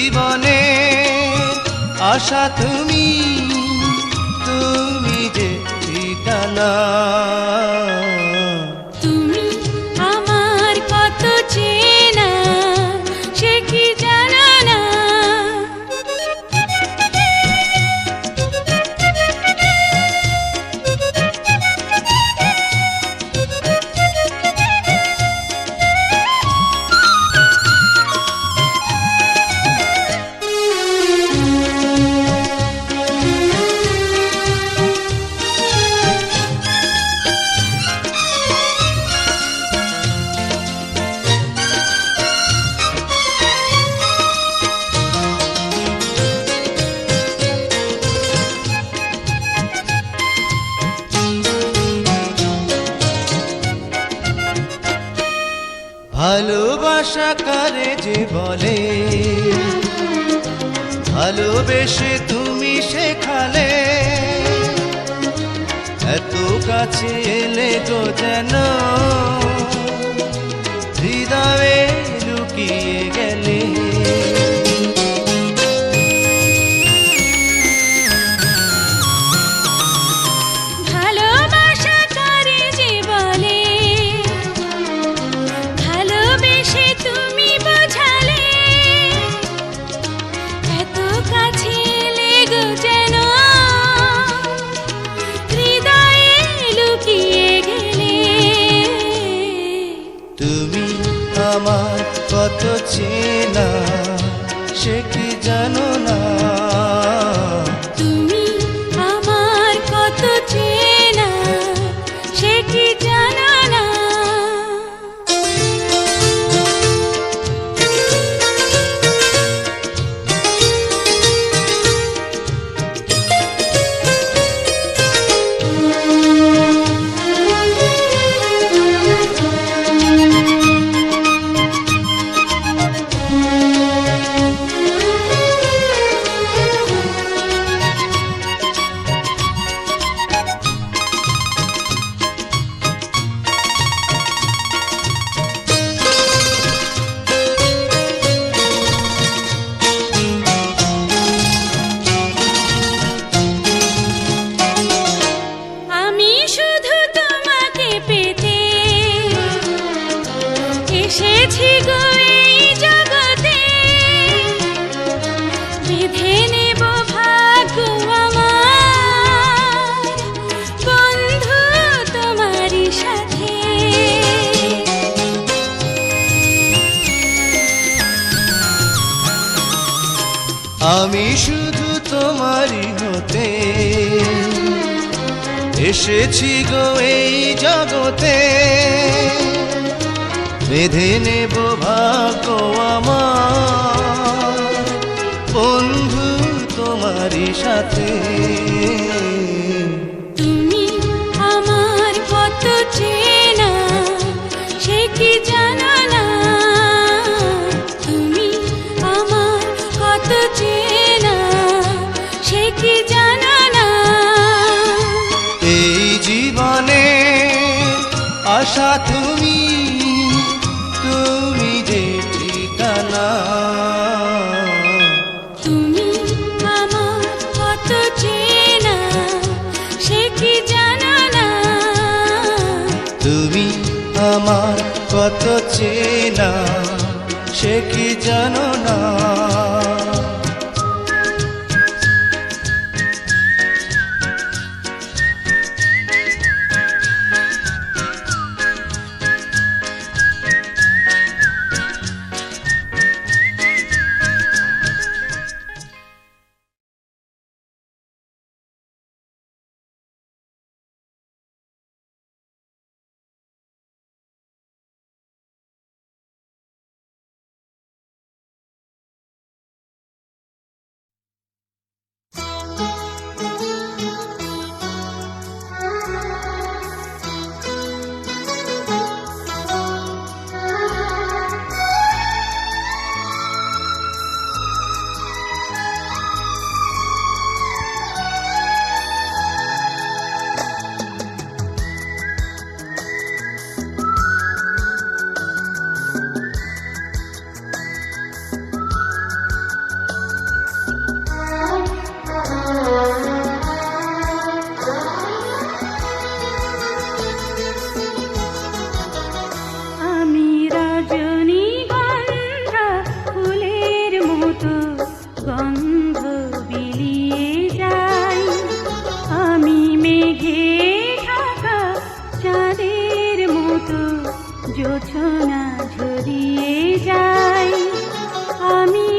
জীবনে আশা তুমি তুমি যে ঠিকানা। শেখালে ভালোবেসে তুমি শেখালে এত কাছে এলে গো যেন হৃদয়ে লুকিয়ে গেলে। আমি শুধু তোমারই হতে এসেছি গো এই জগতে। বেঁধে নেব ভাগ আমার। কত চেনা সে কি জানো না? জোছনা ঝরিয়ে যায় আমি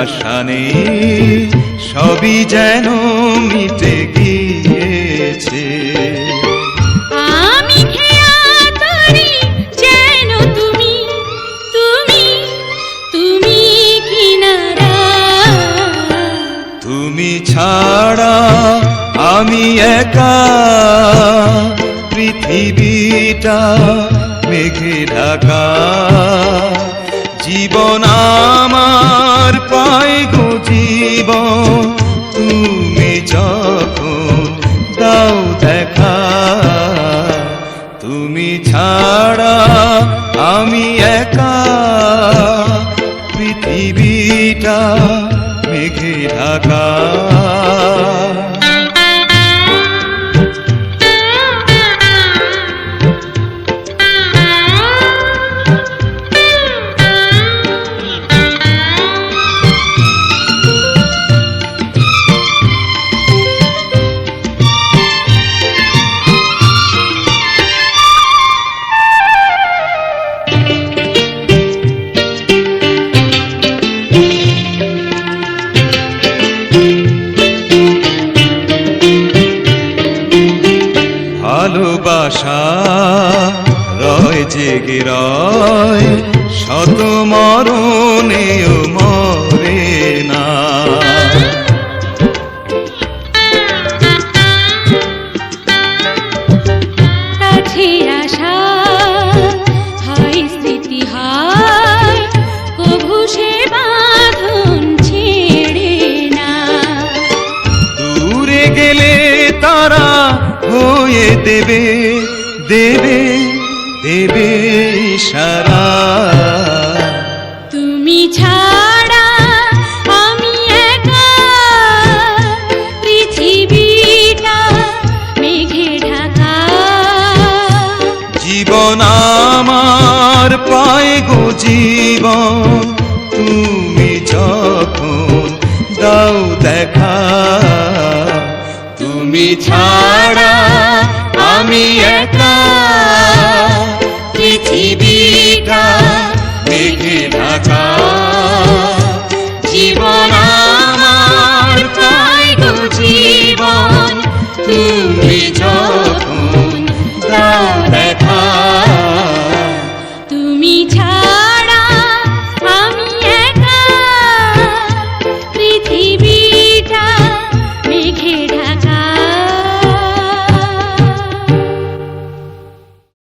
আশা নেই সবই যেন মিটে গিয়েছে। আমি খেয়া তরি যেন তুমি তুমি তুমি কিনারা। তুমি ছাড়া আমি একা পৃথিবীটা মেঘে ঢাকা। জীবন আমার পায় গো জীবন। রয় শত মরণেও মরে না। কাছে হয় স্মৃতি হয় কভু সে বাঁধন ছেড়ে না। দূরে গেলে তারা হয়ে দেবে দেবে দেবে সারা। জীবন তুমি যখন দাও দেখা তুমি ছাড়া আমি একা। পৃথিবীটা দেখে